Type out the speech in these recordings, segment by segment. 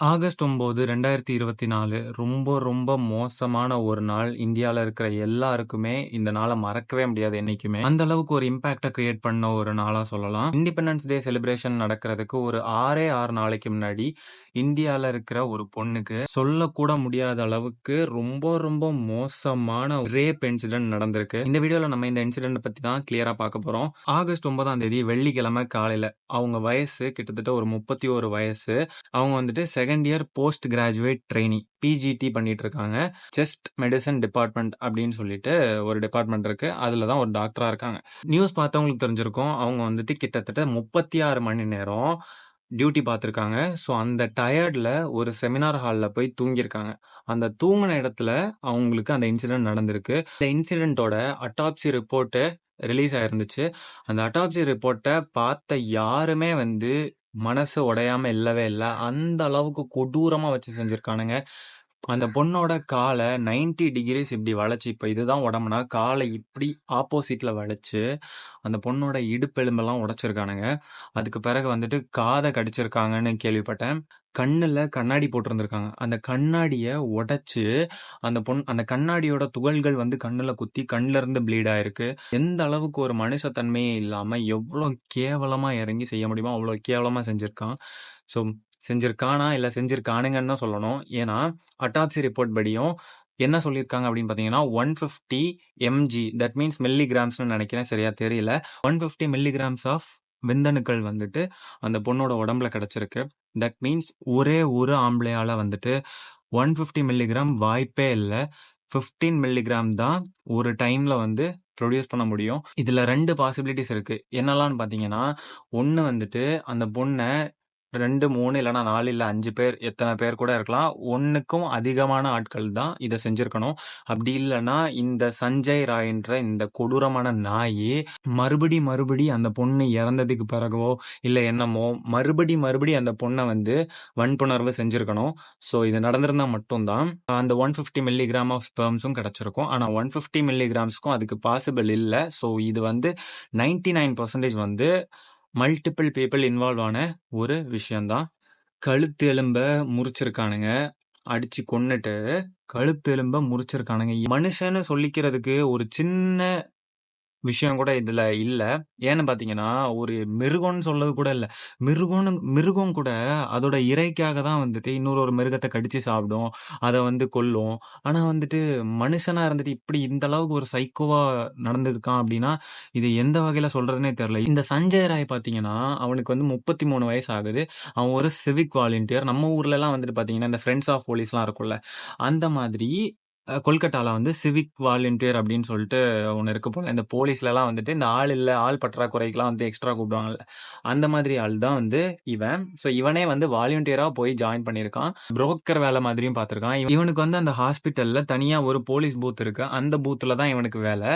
August 9, 2024 ரொம்ப ரொம்ப மோசமான ஒரு நாள். இந்தியால இருக்கிற எல்லாருக்குமே இந்த நாள மறக்கவே முடியாது என்னைக்குமே. அந்த அளவுக்கு ஒரு இம்பாக்ட்ட கிரியேட் பண்ண ஒரு நாளா சொல்லலாம். இண்டிபெண்டன்ஸ் டே செலிப்ரேஷன் நடக்கிறதுக்கு ஒரு 6ஏ 6 நாளைக்கு முன்னாடி இந்தியால இருக்கிற ஒரு பொண்ணுக்கு சொல்லக்கூட முடியாத அளவுக்கு ரொம்ப ரொம்ப மோசமான ரேப் இன்சிடென்ட் நடந்திருக்கு. இந்த வீடியோல நம்ம இந்த இன்சிடென்ட் பத்தி தான் கிளியரா பார்க்க போறோம். ஆகஸ்ட் 9ஆம் தேதி வெள்ளிக்கிழமை காலையில அவங்க வயசு கிட்டத்தட்ட ஒரு 31 வயசு. அவங்க வந்துட்டு second year post graduate trainee PGT பண்ணிட்டு இருக்காங்க. செஸ்ட் மெடிசன் டிபார்ட்மெண்ட் அப்படின்னு சொல்லிட்டு ஒரு டிபார்ட்மெண்ட் இருக்கு. அதுல தான் ஒரு டாக்டரா இருக்காங்க. நியூஸ் பார்த்தவங்களுக்கு தெரிஞ்சிருக்கும். அவங்க வந்துட்டு கிட்டத்தட்ட 36 மணி நேரம் டியூட்டி பார்த்துருக்காங்க ஸோ அந்த டயர்டில் ஒரு செமினார் ஹாலில் போய் தூங்கியிருக்காங்க. அந்த தூங்கின இடத்துல அவங்களுக்கு அந்த இன்சிடென்ட் நடந்திருக்கு. இந்த இன்சிடென்ட்டோட அட்டாப்சி ரிப்போர்ட்டு ரிலீஸ் ஆயிருந்துச்சு. அந்த அட்டாப்சி ரிப்போர்ட்டை பார்த்த யாருமே வந்து மனசு உடையாம இல்லவே இல்லை. அந்த அளவுக்கு கொடூரமாக வச்சு செஞ்சுருக்கானுங்க. அந்த பொண்ணோட காலை 90 டிகிரிஸ் இப்படி வளைச்சு இப்ப இதுதான் உடம்புனா, காலை இப்படி ஆப்போசிட்ல வளைச்சு, அந்த பொண்ணோட இடுப்பெலும்பெல்லாம் உடைச்சிருக்கானுங்க. அதுக்கு பிறகு வந்துட்டு காத கடிச்சிருக்காங்கன்னு கேள்விப்பட்டேன். கண்ணுல கண்ணாடி போட்டிருந்திருக்காங்க. அந்த கண்ணாடிய உடைச்சு, அந்த பொண் அந்த கண்ணாடியோட துகள்கள் வந்து கண்ணுல குத்தி கண்ல ப்ளீட் ஆயிருக்கு. எந்த அளவுக்கு ஒரு மனுஷத்தன்மையே இல்லாமல் இல்லாம கேவலமாக கேவலமா இறங்கி செய்ய முடியுமோ அவ்வளோ கேவலமா செஞ்சிருக்கான். ஸோ செஞ்சிருக்கானா, இல்லை செஞ்சிருக்கானுங்கன்னு தான் சொல்லணும். ஏன்னா அட்டாப்சி ரிப்போர்ட் படியும் என்ன சொல்லியிருக்காங்க அப்படின்னு பார்த்தீங்கன்னா, 150 எம்ஜி தட் மீன்ஸ் மில்லிகிராம்ஸ்னு நினைக்கிறேன். சரியா தெரியல. 150 மில்லிகிராம்ஸ் ஆஃப் விந்தணுக்கள் வந்துட்டு அந்த பொண்ணோட உடம்புல கிடச்சிருக்கு தட் மீன்ஸ் ஒரே ஒரு ஆம்பளையால் வந்துட்டு 150 மில்லிகிராம் வாய்ப்பே இல்லை ஃபிஃப்டீன் மில்லிகிராம் தான் ஒரு டைமில் வந்து ப்ரொடியூஸ் பண்ண முடியும். இதில் ரெண்டு பாசிபிலிட்டிஸ் இருக்குது என்னெல்லாம்னு பார்த்தீங்கன்னா, ஒன்று வந்துட்டு அந்த பொண்ணை ரெண்டு மூணு இல்லைனா நாலு இல்லை அஞ்சு பேர் எத்தனை பேர் கூட இருக்கலாம். ஒன்றுக்கும் அதிகமான ஆட்கள் தான் இதை செஞ்சுருக்கணும் அப்படி இல்லைன்னா இந்த சஞ்சய் ராய்ன்ற இந்த கொடூரமான நாய் மறுபடி மறுபடி அந்த பொண்ணு இறந்ததுக்கு பிறகவோ இல்லை என்னமோ மறுபடி மறுபடி அந்த பொண்ணை வந்து வன்புணர்வு செஞ்சுருக்கணும் ஸோ இது நடந்திருந்தால் மட்டும்தான் அந்த ஒன் ஃபிஃப்டி மில்லிகிராம் ஆஃப் ஸ்பெர்ம்ஸும் கிடைச்சிருக்கும். ஆனா 150 மில்லிகிராம்ஸ்க்கும் அதுக்கு பாசிபிள் இல்லை ஸோ இது வந்து 99% வந்து மல்டிபிள் பீப்பிள் இன்வால்வ் ஆன ஒரு விஷயம் தான். கழுத்து எலும்ப முறிச்சிருக்கானுங்க. அடிச்சு கொன்னுட்டு கழுத்து எலும்ப முறிச்சிருக்கானுங்க. மனுஷன்னு சொல்லிக்கிறதுக்கு ஒரு சின்ன விஷயம் கூட இதுல இல்ல. ஏன்னு பார்த்தீங்கன்னா, ஒரு மிருகம்னு சொல்லது கூட இல்ல. மிருகம்னு மிருகம் கூட அதோட இரைக்காக தான் வந்துட்டு இன்னொரு ஒரு மிருகத்தை கடிச்சு சாப்பிடும். அதை வந்து கொல்லும். ஆனா வந்துட்டு மனுஷனா இருந்துட்டு இப்படி இந்த அளவுக்கு ஒரு சைக்கோவா நடந்திருக்கான் அப்படின்னா, இது எந்த வகையில சொல்கிறதுனே தெரியல. இந்த சஞ்சய் ராய் பார்த்தீங்கன்னா, அவனுக்கு வந்து 33 வயசு ஆகுது. அவன் ஒரு சிவிக் வாலண்டியர். நம்ம ஊர்லலாம் வந்துட்டு பார்த்தீங்கன்னா, இந்த ஃப்ரெண்ட்ஸ் ஆஃப் போலீஸ்லாம் இருக்கும்ல. அந்த மாதிரி அ கொல்கட்டால வந்து சிவிக் வாலண்டியர் அப்படின்னு சொல்லிட்டு ஒன்று இருக்க போல. இந்த போலீஸ்லலாம் வந்துட்டு இந்த ஆள் இல்லை ஆள் பற்றாக்குறைக்குலாம் வந்து எக்ஸ்ட்ரா கூப்பிடுவாங்கல்ல. அந்த மாதிரி ஆள் தான் வந்து இவன். ஸோ இவனே வந்து வாலண்டியராக போய் ஜாயின் பண்ணியிருக்கான். புரோக்கர் வேலை மாதிரியும் பார்த்துருக்கான் இவனுக்கு வந்து அந்த ஹாஸ்பிட்டலில் தனியாக ஒரு போலீஸ் பூத் இருக்கு. அந்த பூத்தில் தான் இவனுக்கு வேலை.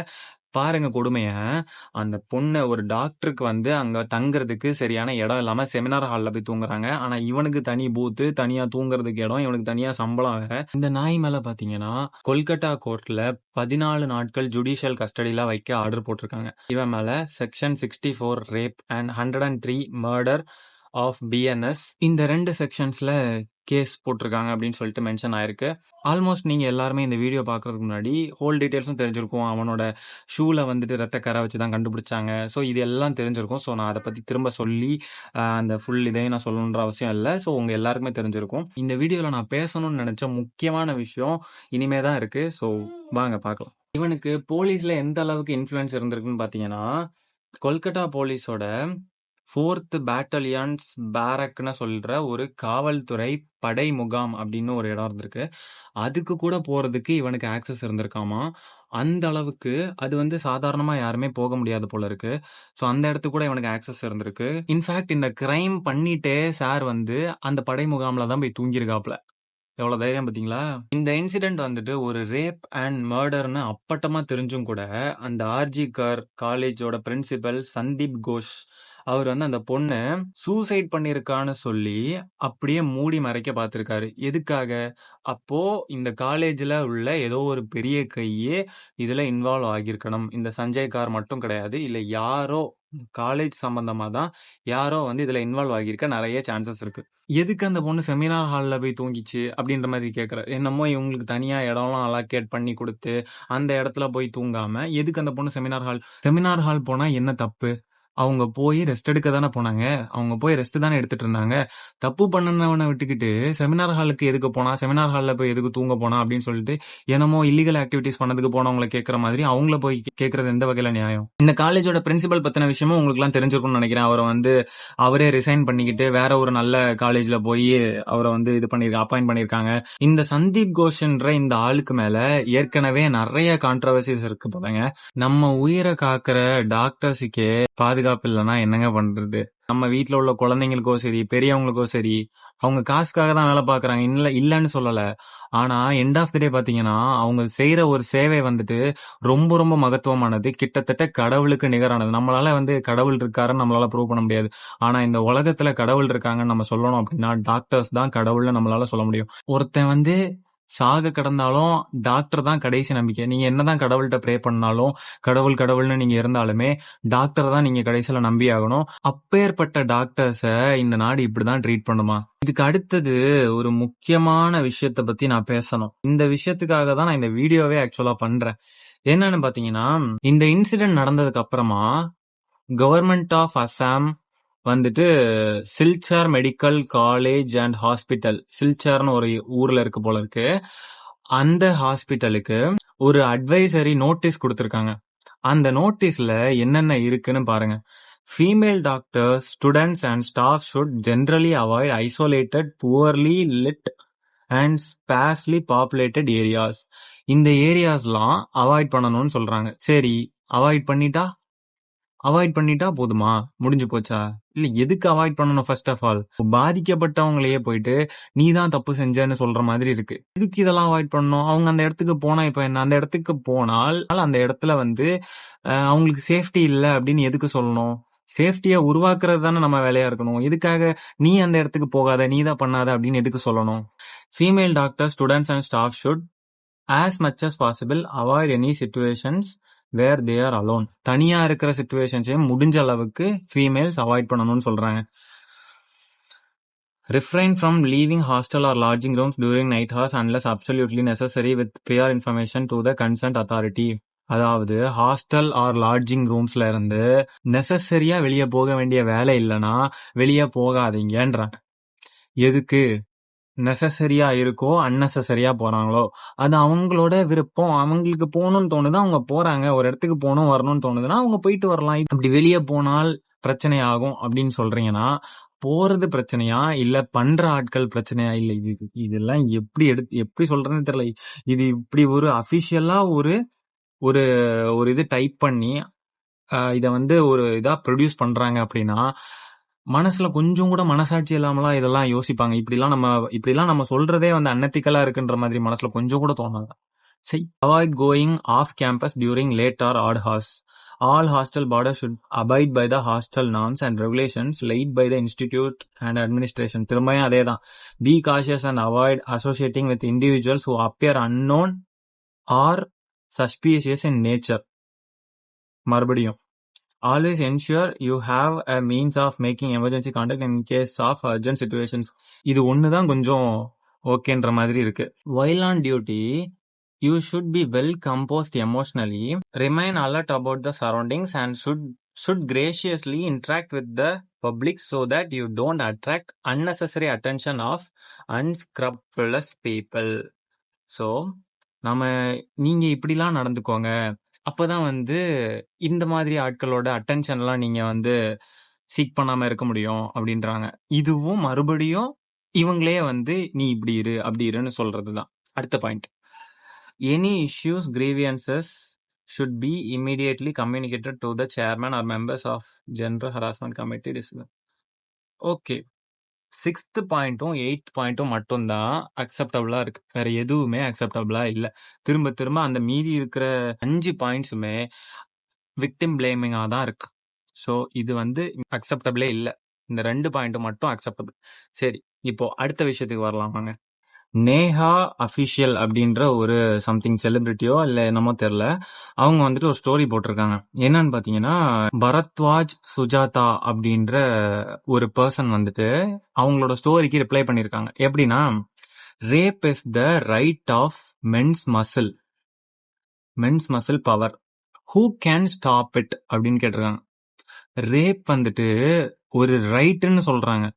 பாருங்க கொடுமைய. அந்த பொண்ணு ஒரு டாக்டருக்கு வந்து அங்க தங்குறதுக்கு சரியான இடம் இல்லாம செமினார் ஹால்ல போய் தூங்குறாங்க. ஆனா இவனுக்கு தனி பூத்து, தனியா தூங்குறதுக்கு இடம், இவனுக்கு தனியா சம்பளம் வேற. இந்த நாய் மேல பார்த்தீங்கன்னா, கொல்கட்டா கோர்ட்ல 14 நாட்கள் ஜுடிஷியல் கஸ்டடில வைக்க ஆர்டர் போட்டிருக்காங்க. இவன் மேல section 64 rape and 103 murder of BNS இந்த ரெண்டு செக்ஷன்ஸில் கேஸ் போட்டிருக்காங்க அப்படின்னு சொல்லிட்டு மென்ஷன் ஆயிருக்கு. ஆல்மோஸ்ட் நீங்கள் எல்லாருமே இந்த வீடியோ பார்க்கறதுக்கு முன்னாடி ஹோல் டீட்டெயில்ஸும் தெரிஞ்சிருக்கும். அவனோட ஷூவில் வந்துட்டு ரத்த கரை வச்சு தான் கண்டுபிடிச்சாங்க. ஸோ இது எல்லாம் தெரிஞ்சிருக்கும். ஸோ நான் அதை பற்றி திரும்ப சொல்லி அந்த ஃபுல் இதையும் நான் சொல்லணுன்ற அவசியம் இல்லை ஸோ உங்கள் எல்லாருக்குமே தெரிஞ்சிருக்கும். இந்த வீடியோவில் நான் பேசணும்னு நினச்ச முக்கியமான விஷயம் இனிமே தான் இருக்குது ஸோ வாங்க பார்க்கலாம். இவனுக்கு போலீஸில் எந்த அளவுக்கு இன்ஃப்ளூயன்ஸ் இருந்திருக்குன்னு பார்த்தீங்கன்னா, கொல்கட்டா போலீஸோட ஃபோர்த் பேட்டலியன்ஸ் பேரக்னு சொல்கிற ஒரு காவல்துறை படை முகாம் அப்படின்னு ஒரு இடம் இருந்திருக்கு. அதுக்கு கூட போகிறதுக்கு இவனுக்கு ஆக்சஸ் இருந்திருக்காமா. அந்த அளவுக்கு அது வந்து சாதாரணமாக யாருமே போக முடியாது போல இருக்கு. ஸோ அந்த இடத்துக்கு கூட இவனுக்கு ஆக்சஸ் இருந்திருக்கு. இன்ஃபேக்ட் இந்த கிரைம் பண்ணிட்டே சார் வந்து அந்த படை முகாமில் தான் போய் தூங்கியிருக்காப்ல. எவ்வளோ தைரியம் பார்த்தீங்களா? இந்த இன்சிடென்ட் வந்துட்டு ஒரு ரேப் அண்ட் மர்டர்னு அப்பட்டமாக தெரிஞ்சும் கூட, அந்த ஆர்ஜி கர் காலேஜோட பிரின்சிபல் சந்தீப் கோஷ் அவர் வந்து அந்த பொண்ணை சூசைட் பண்ணியிருக்கான்னு சொல்லி அப்படியே மூடி மறைக்க பார்த்துருக்காரு எதுக்காக? அப்போ இந்த காலேஜில் உள்ள ஏதோ ஒரு பெரிய கையே இதில் இன்வால்வ் ஆகியிருக்கணும். இந்த சஞ்சய் கார் மட்டும் கிடையாது. இல்லை யாரோ காலேஜ் சம்மந்தமாக தான் யாரோ வந்து இதில் இன்வால்வ் ஆகியிருக்க நிறைய சான்சஸ் இருக்குது எதுக்கு அந்த பொண்ணு செமினார் ஹாலில் போய் தூங்கிச்சு அப்படின்ற மாதிரி கேட்குறாரு என்னமோ இவங்களுக்கு தனியாக இடம்லாம் அலோகேட் பண்ணி கொடுத்து அந்த இடத்துல போய் தூங்காமல் எதுக்கு அந்த பொண்ணு செமினார் ஹால் செமினார் ஹால் போனால் என்ன தப்பு அவங்க போய் ரெஸ்ட் எடுக்க தானே போனாங்க. அவங்க போய் ரெஸ்ட் தானே எடுத்துட்டு இருந்தாங்க. தப்பு பண்ணனவனை விட்டுக்கிட்டு செமினார் ஹாலுக்கு எதுக்கு போனா செமினார் ஹாலில் போய் எதுக்கு தூங்க போனா அப்படின்னு சொல்லிட்டு என்னமோ இல்லீகல் ஆக்டிவிட்டிஸ் பண்ணதுக்கு போனவங்களை கேட்குற மாதிரி அவங்கள போய் கேட்கறது எந்த வகையில நியாயம்? இந்த காலேஜோட பிரின்சிபல் பத்தின விஷயமும் உங்களுக்குலாம் தெரிஞ்சிருக்கும்னு நினைக்கிறேன். அவரை வந்து அவரே ரிசைன் பண்ணிக்கிட்டு வேற ஒரு நல்ல காலேஜ்ல போய் அவரை வந்து இது பண்ணிருக்க அப்பாயிண்ட் பண்ணிருக்காங்க. இந்த சந்தீப் கோஷன்ற இந்த ஆளுக்கு மேல ஏற்கனவே நிறைய கான்ட்ரவர்சிஸ் இருக்கு போலங்க நம்ம உயிரை காக்குற டாக்டர்ஸுக்கே பாதுகாப்பு இல்லைன்னா என்னங்க பண்றது? நம்ம வீட்டில் உள்ள குழந்தைங்களுக்கோ சரி பெரியவங்களுக்கோ சரி அவங்க காசுக்காக தான் வேலை பாக்குறாங்க இல்லை இல்லைன்னு சொல்லலை. ஆனா எண்ட் ஆஃப் த டே பார்த்தீங்கன்னா அவங்க செய்யற ஒரு சேவை வந்துட்டு ரொம்ப ரொம்ப மகத்துவமானது. கிட்டத்தட்ட கடவுளுக்கு நிகரானது. நம்மளால வந்து கடவுள் இருக்காருன்னு நம்மளால ப்ரூவ் பண்ண முடியாது. ஆனால் இந்த உலகத்துல கடவுள் இருக்காங்கன்னு நம்ம சொல்லணும் அப்படின்னா டாக்டர்ஸ் தான் கடவுள்னு நம்மளால சொல்ல முடியும். ஒருத்தன் வந்து சாக கடந்தாலும் டாக்டர் தான் கடைசி நம்பிக்கை. நீங்க என்னதான் கடவுள்கிட்ட ப்ரே பண்ணாலும் கடவுள் கடவுள்னு நீங்க இருந்தாலுமே டாக்டர் தான் நீங்க கடைசியில நம்பி ஆகணும். அப்பேற்பட்ட டாக்டர்ஸ இந்த நாடு இப்படிதான் ட்ரீட் பண்ணுமா? இதுக்கு அடுத்தது ஒரு முக்கியமான விஷயத்த பத்தி நான் பேசணும். இந்த விஷயத்துக்காக தான் நான் இந்த வீடியோவே ஆக்சுவலா பண்றேன். என்னன்னு பாத்தீங்கன்னா இந்த இன்சிடென்ட் நடந்ததுக்கு அப்புறமா கவர்மெண்ட் ஆஃப் அசாம் வந்துட்டு Silchar medical college and hospital சில்சார்னு ஒரு ஊர்ல இருக்கு போல இருக்கு. அந்த ஹாஸ்பிட்டலுக்கு ஒரு அட்வைசரி நோட்டீஸ் கொடுத்துருக்காங்க. அந்த நோட்டீஸ்ல என்னென்ன இருக்குன்னு பாருங்க. Female doctors students and staff should generally avoid isolated poorly lit and sparsely populated areas இந்த ஏரியாஸ்லாம் அவாய்ட் பண்ணணும்னு சொல்றாங்க. சரி அவாய்ட் பண்ணிட்டா? அவாய்ட் பண்ணிட்டா போதுமா? முடிஞ்சு போச்சா? இல்ல எதுக்கு அவாய்ட் பண்ணணும் ஃபர்ஸ்ட் ஆஃப் ஆல் பாதிக்கப்பட்டவங்களையே போயிட்டு நீ தான் தப்பு செஞ்சேன்னு சொல்ற மாதிரி இருக்கு. இதுக்கு இதெல்லாம் அவாய்ட் பண்ணணும்? அவங்க அந்த இடத்துக்கு போனா இப்ப என்ன? அந்த இடத்துக்கு போனால் அந்த இடத்துல வந்து அவங்களுக்கு சேஃப்டி இல்லை அப்படின்னு எதுக்கு சொல்லணும்? சேஃப்டியை உருவாக்குறது தானே நம்ம வேலையா இருக்கணும். எதுக்காக நீ அந்த இடத்துக்கு போகாத? நீ தான் பண்ணாத? அப்படின்னு எதுக்கு சொல்லணும்? Female doctor students and staff should as much as possible avoid any situations where they are alone தனியா இருக்கிற சுச்சுவேஷன்ஸையும் முடிஞ்ச அளவுக்கு ஃபீமேல்ஸ் அவாய்ட் பண்ணணும்னு சொல்றாங்க refrain from leaving hostel or lodging rooms during night hours unless absolutely necessary with prior information to the concerned authority அதாவது hostel or lodging ரூம்ஸ்ல இருந்து நெசசரியா வெளியே போக வேண்டிய வேலை இல்லைன்னா வெளியே போகாதீங்கன்றாங்க எதுக்கு நெசசரியா இருக்கோ அன்னெசரியா போறாங்களோ அது அவங்களோட விருப்பம். அவங்களுக்கு போகணும்னு தோணுது அவங்க போறாங்க. ஒரு இடத்துக்கு போகணும் வரணும்னு தோணுதுன்னா அவங்க போயிட்டு வரலாம். அப்படி வெளியே போனால் பிரச்சனை ஆகும் அப்படின்னு சொல்றீங்கன்னா போறது பிரச்சனையா இல்ல பண்ற ஆட்கள் பிரச்சனையா? இல்ல இது இதெல்லாம் எப்படி எடுத்து எப்படி சொல்றேன்னு தெரியல. இது இப்படி ஒரு அபிஷியலா ஒரு ஒரு ஒரு இது டைப் பண்ணி இதை வந்து ஒரு இதா ப்ரொடியூஸ் பண்றாங்க அப்படின்னா மனசுல கொஞ்சம் கூட மனசாட்சி இல்லாமலாம் இதெல்லாம் யோசிப்பாங்க. இப்படிலாம் நம்ம இப்படிலாம் நம்ம சொல்றதே வந்து அன்னத்திக்கலா இருக்குன்ற மாதிரி மனசுல கொஞ்சம் கூட தோணாது. சரி avoid going off campus during late or odd hours all hostel boarders should abide by the hostel norms and regulations laid by the institute and administration திரும்பியும் அதே தான் be cautious and avoid associating with individuals who appear unknown or suspicious in nature மறுபடியும் always ensure you have a means of making emergency contact in case of urgent situations இது ஒன்று தான் கொஞ்சம் ஓகேன்ற மாதிரி இருக்கு. While on duty you should be well composed emotionally remain alert about the surroundings and should should graciously interact with the public so that you don't attract unnecessary attention of unscrupulous people so நம்ம நீங்கள் இப்படிலாம் நடந்துக்கோங்க. அப்பதான் வந்து இந்த மாதிரி ஆட்களோட அட்டென்ஷன்லாம் நீங்க வந்து சீக் பண்ணாம இருக்க முடியும் அப்படின்றாங்க. இதுவும் மறுபடியும் இவங்களே வந்து நீ இப்படி இரு அப்படி இருன்னு சொல்றதுதான். அடுத்த point any issues grievances should be immediately communicated to the chairman or members of general harassment committee. Discipline okay sixth பாயிண்ட்டும் எயித் பாயிண்ட்டும் மட்டும்தான் அக்செப்டபுளாக இருக்கு. வேற எதுவுமே அக்செப்டபுளாக இல்லை. திரும்ப திரும்ப அந்த மீதி இருக்கிற அஞ்சு பாயிண்ட்ஸுமே விக்டிம் பிளேமிங்காக தான் இருக்கு. ஸோ இது வந்து அக்செப்டபிளே இல்லை. இந்த ரெண்டு பாயிண்ட்டும் மட்டும் அக்செப்டபிள் சரி இப்போ அடுத்த விஷயத்துக்கு வரலாமாங்க. நேஹா அஃபிஷியல் அப்படின்ற ஒரு சம்திங் செலிபிரிட்டியோ இல்ல என்னமோ தெரியல. அவங்க வந்துட்டு ஒரு ஸ்டோரி போட்டிருக்காங்க. என்னன்னு பாத்தீங்கன்னா பரத்வாஜ் சுஜாதா அப்படின்ற ஒரு பர்சன் வந்துட்டு அவங்களோட ஸ்டோரிக்கு ரிப்ளை பண்ணிருக்காங்க. எப்படின்னா rape is the right of men's muscle men's muscle power who can stop it அப்படின்னு கேட்டிருக்காங்க. ரேப் வந்துட்டு ஒரு ரைட்டுன்னு சொல்றாங்க.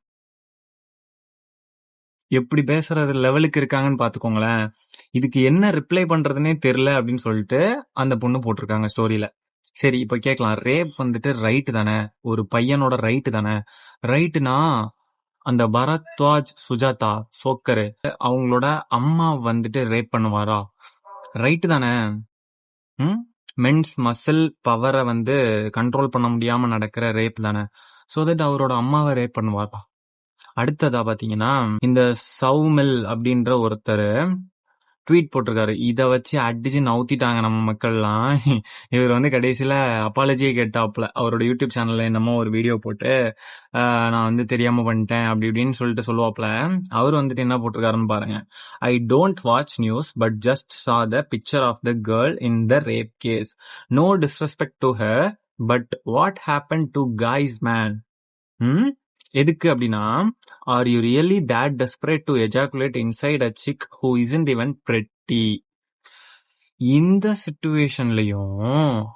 எப்படி பேசுறது லெவலுக்கு இருக்காங்கன்னு பாத்துக்கோங்களேன் இதுக்கு என்ன ரிப்ளை பண்றதுனே தெரியல அப்படின்னு சொல்லிட்டு அந்த பொண்ணு போட்டிருக்காங்க ஸ்டோரியில சரி இப்ப கேட்கலாம். ரேப் வந்துட்டு ரைட் தானே? ஒரு பையனோட ரைட் தானே? ரைட்டுனா அந்த பரத்வாஜ் சுஜாதா சோக்கரு அவங்களோட அம்மா வந்துட்டு ரேப் பண்ணுவாரா? ரைட்டு தானே? ம்? மென்ஸ் மசில் பவரை வந்து கண்ட்ரோல் பண்ண முடியாம நடக்கிற ரேப் தானே? சோ தட் அவரோட அம்மாவை ரேப் பண்ணுவாரா? அடுத்ததா பாத்தீங்கன்னா இந்த சவுமில் அப்படின்ற ஒருத்தர் ட்வீட் போட்டிருக்காரு. இதை வச்சு அடிச்சு நவுத்திட்டாங்க நம்ம மக்கள்லாம். இவர் வந்து கடைசியில் அப்பாலஜியே கேட்டாப்ல அவரோட யூடியூப் சேனல்ல என்னமோ ஒரு வீடியோ போட்டு நான் வந்து தெரியாம பண்ணிட்டேன் அப்படி இப்படின்னு சொல்லிட்டு சொல்லுவாப்ல அவர் வந்துட்டு என்ன போட்டிருக்காருன்னு பாருங்க. I don't watch news but just saw the picture of the girl in the rape case no disrespect to her but what happen to guys man hmm எதுக்கு அப்படின்னா are you really that desperate to ejaculate inside a chick who isn't இவன் pretty இந்த சுச்சுவேஷன்லயும்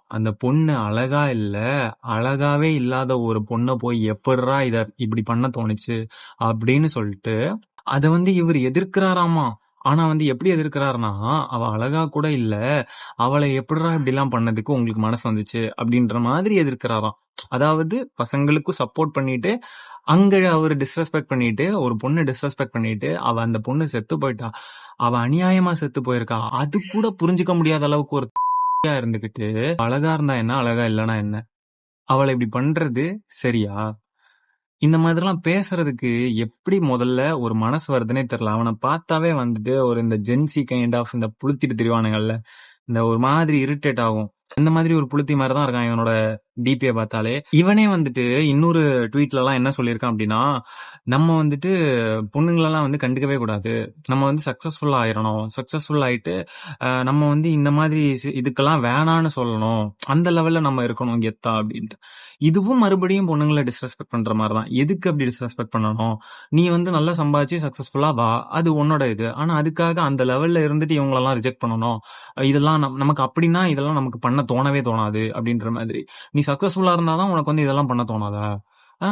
அந்த பொண்ணு அழகா இல்ல அழகாவே இல்லாத ஒரு பொண்ணை போய் எப்படிரா இத இப்படி பண்ண தோணுச்சு அப்படின்னு சொல்லிட்டு அத வந்து இவர் எதிர்க்கிறாராமா? ஆனா வந்து எப்படி எதிர்க்கிறாருன்னா அவ அழகா கூட இல்ல அவளை எப்படிடா இப்படி எல்லாம் பண்ணதுக்கு உங்களுக்கு மனசு வந்துச்சு அப்படின்ற மாதிரி எதிர்க்கிறாராம். அதாவது பசங்களுக்கும் சப்போர்ட் பண்ணிட்டு அங்க அவர் டிஸ்ரெஸ்பெக்ட் பண்ணிட்டு ஒரு பொண்ணு டிஸ்ரெஸ்பெக்ட் பண்ணிட்டு அவ அந்த பொண்ணு செத்து போயிட்டா. அவ அநியாயமா செத்து போயிருக்கா. அது கூட புரிஞ்சுக்க முடியாத அளவுக்கு ஒரு இருந்துகிட்டு அழகா இருந்தா என்ன அழகா இல்லனா என்ன? அவளை இப்படி பண்றது சரியா? இந்த மாதிரிலாம் பேசுறதுக்கு எப்படி முதல்ல ஒரு மனசு வருதுன்னே தெரியல. அவனை பார்த்தாவே வந்துட்டு ஒரு இந்த ஜென்சி கைண்ட் ஆஃப் இந்த புளுத்திட்டு திரிவானுங்கல்ல இந்த ஒரு மாதிரி இரிட்டேட் ஆகும். இந்த மாதிரி ஒரு புளுத்தி மாதிரி தான் இருக்கான் இவனோட டிபியை பார்த்தாலே. இவனே வந்துட்டு இன்னொரு ட்வீட்ல எல்லாம் என்ன சொல்லியிருக்கான் அப்படின்னா நம்ம வந்துட்டு பொண்ணுங்களெல்லாம் வந்து கண்டுக்கவே கூடாது. நம்ம வந்து சக்சஸ்ஃபுல்லா ஆயிரணும். சக்சஸ்ஃபுல் ஆயிட்டு நம்ம வந்து இந்த மாதிரி இதுக்கெல்லாம் வேணான்னு சொல்லணும். அந்த லெவல்ல நம்ம இருக்கணும் கெத்தா அப்படின்ட்டு. இதுவும் மறுபடியும் பொண்ணுங்களை டிஸ்ரெஸ்பெக்ட் பண்ற மாதிரி தான் எதுக்கு அப்படி டிஸ்ரெஸ்பெக்ட் பண்ணணும்? நீ வந்து நல்லா சம்பாதிச்சு சக்சஸ்ஃபுல்லா வா. அது உன்னோட இது. ஆனா அதுக்காக அந்த லெவல்ல இருந்துட்டு இவங்களெல்லாம் ரிஜெக்ட் பண்ணணும். இதெல்லாம் நம்- நமக்கு அப்படின்னா இதெல்லாம் நமக்கு பண்ண தோணவே தோணாது அப்படின்ற மாதிரி. நீ சக்ஸஸ்ஃபுல்லா இருந்தா தான் உனக்கு வந்து இதெல்லாம் பண்ண தோணாதா?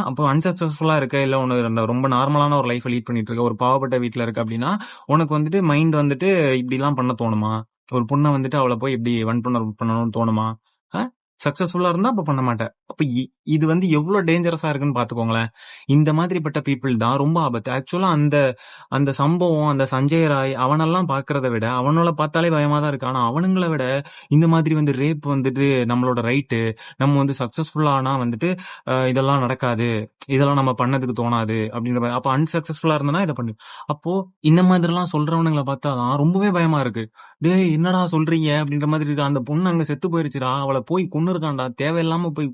அப்போ அன்சக்சஸ்ஃபுல்லாக இருக்க இல்லை உனக்கு ரொம்ப நார்மலான ஒரு லைஃப் லீட் பண்ணிட்டு இருக்க ஒரு பாவப்பட்ட வீட்டில் இருக்க அப்படின்னா உனக்கு வந்துட்டு மைண்ட் வந்துட்டு இப்படிலாம் பண்ண தோணுமா? ஒரு பொண்ணை வந்துட்டு அவளை போய் இப்படி வன்புணர்வு பண்ணணும்னு தோணுமா? சக்சஸ்ஃபுல்லா இருந்தா அப்ப பண்ண மாட்டேன். அப்ப இ- இது வந்து எவ்வளவு டேஞ்சரஸா இருக்குன்னு பாத்துக்கோங்களேன். இந்த மாதிரிப்பட்ட பீப்புள் தான் ரொம்ப ஆபத்து. ஆக்சுவலா அந்த அந்த சம்பவம் அந்த சஞ்சய் ராய் அவனெல்லாம் பாக்குறத விட அவனோட பார்த்தாலே பயமா தான் இருக்கு. ஆனா அவனுங்களை விட இந்த மாதிரி வந்து ரேப் வந்துட்டு நம்மளோட ரைட்டு நம்ம வந்து சக்சஸ்ஃபுல்லானா வந்துட்டு அஹ், இதெல்லாம் நடக்காது. இதெல்லாம் நம்ம பண்ணதுக்கு தோணாது அப்படின்ற மாதிரி. அப்ப அன்சக்சஸ்ஃபுல்லா இருந்தனா இதை பண்ணு. அப்போ இந்த மாதிரி எல்லாம் சொல்றவனுங்களை பார்த்தாதான் ரொம்பவே பயமா இருக்கு. டேய் என்னடா சொல்றீங்க? அப்படின்ற மாதிரி இருக்கு. அந்த பொண்ணு அங்க செத்து போயிருச்சுடா. அவளை போய் கொன்னுருக்கான்டா. தேவையில்லாம போய்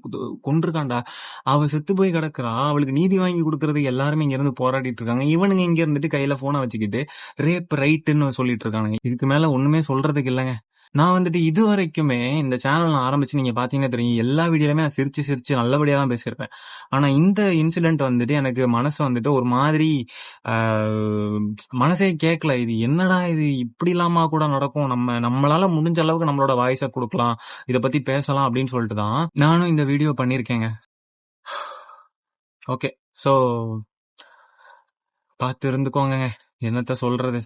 கொண்டிருக்கான்டா அவ செத்து போய் கிடக்குறா. அவளுக்கு நீதி வாங்கி கொடுக்கறதுக்கு எல்லாருமே இங்க இருந்து போராடிட்டு இருக்காங்க. இவனுங்க இங்க இருந்துட்டு கையில போனை வச்சுக்கிட்டு ரேப் ரைட்டுன்னு சொல்லிட்டு இருக்காங்க இதுக்கு மேல ஒண்ணுமே சொல்றதுக்கு இல்லைங்க. நான் வந்துட்டு இது வரைக்குமே இந்த சேனல் நான் ஆரம்பிச்சு நீங்க பாத்தீங்கன்னா தெரியும் எல்லா வீடியோலுமே நான் சிரிச்சு சிரிச்சு நல்லபடியா தான் பேசியிருப்பேன். ஆனா இந்த இன்சிடென்ட் வந்துட்டு எனக்கு மனசு வந்துட்டு ஒரு மாதிரி மனசே கேட்கல இது என்னடா இது? இப்படி இல்லாமா கூட நடக்கும். நம்ம நம்மளால முடிஞ்ச அளவுக்கு நம்மளோட வாய்ஸை கொடுக்கலாம். இதை பத்தி பேசலாம் அப்படின்னு சொல்லிட்டு தான் நானும் இந்த வீடியோ பண்ணியிருக்கேங்க. ஓகே ஸோ பார்த்து இருந்துக்கோங்க என்னத்த சொல்றது?